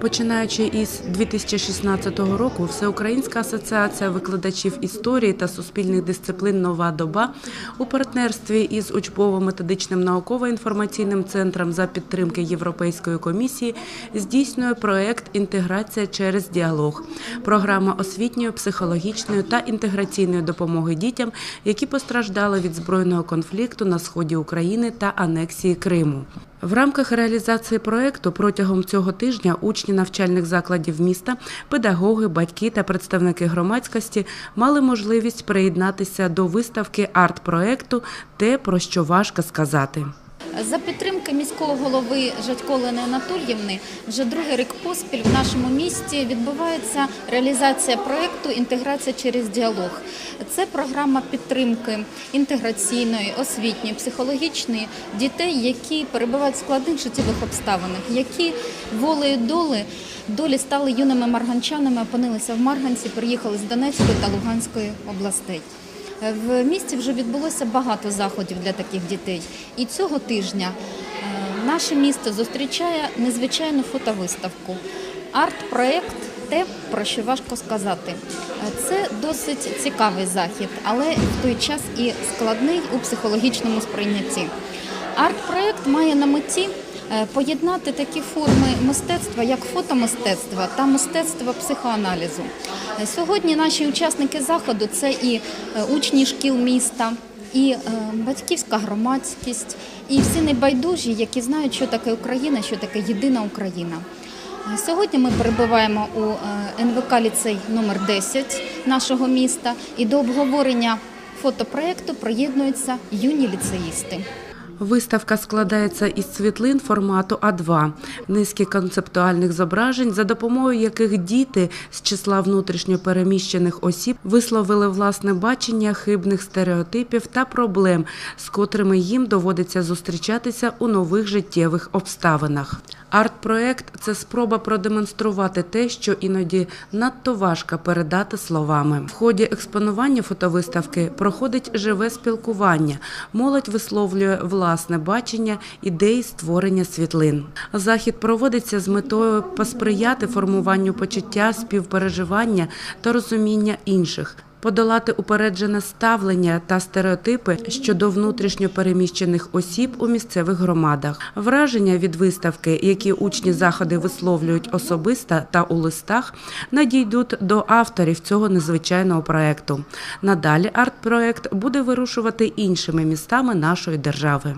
Починаючи із 2016 року, Всеукраїнська асоціація викладачів історії та суспільних дисциплін Нова доба у партнерстві із учбово-методичним науково-інформаційним центром за підтримки Європейської комісії здійснює проект Інтеграція через діалог, програма освітньої, психологічної та інтеграційної допомоги дітям, які постраждали від збройного конфлікту на сході України та анексії Криму. В рамках реалізації проекту протягом цього тижня учні навчальних закладів міста, педагоги, батьки та представники громадськості мали можливість приєднатися до виставки арт-проекту Те, про що важко сказати. За підтримки міського голови Жадько Олени Анатоліївни вже другий рік поспіль в нашому місті відбувається реалізація проєкту Інтеграція через діалог. Це програма підтримки інтеграційної, освітньої, психологічної дітей, які перебувають в складних життєвих обставинах, які волею доли долі стали юними марганчанами, опинилися в Марганці, приїхали з Донецької та Луганської областей. В місті вже відбулося багато заходів для таких дітей. І цього тижня е, наше місто зустрічає незвичайну фотовиставку. Арт-проект те, про що важко сказати. Е, Це досить цікавий захід, але в той час і складний у психологічному сприйнятті. Арт-проект має на меті поєднати такі форми мистецтва, як фотомистецтво та мистецтво психоаналізу. Е, Сьогодні наші учасники заходу це і е, учні шкіл міста, і е, батьківська громадськість, і всі небайдужі, які знають, що таке Україна, що таке єдина Україна. Е, Сьогодні ми перебуваємо у е, НВК ліцей номер 10 нашого міста, і до обговорення фотопроекту приєднуються юні ліцеїсти. Виставка складається із світлин формату А2, низки концептуальних зображень, за допомогою яких діти з числа внутрішньо переміщених осіб висловили власне бачення хибних стереотипів та проблем, з котрими їм доводиться зустрічатися у нових життєвих обставинах. Арт-проект це спроба продемонструвати те, що іноді надто важко передати словами. В ході експонування фотовиставки проходить живе спілкування. Молодь висловлює власне бачення ідеї створення світлин. Захід проводиться з метою посприяти формуванню почуття співпереживання та розуміння інших. Подолати упереджене ставлення та стереотипи щодо внутрішньо переміщених осіб у місцевих громадах. Враження від виставки, які учні заходи висловлюють особисто та у листах, надійдуть до авторів цього незвичайного проекту. Надалі арт-проект буде вирушувати іншими містами нашої держави.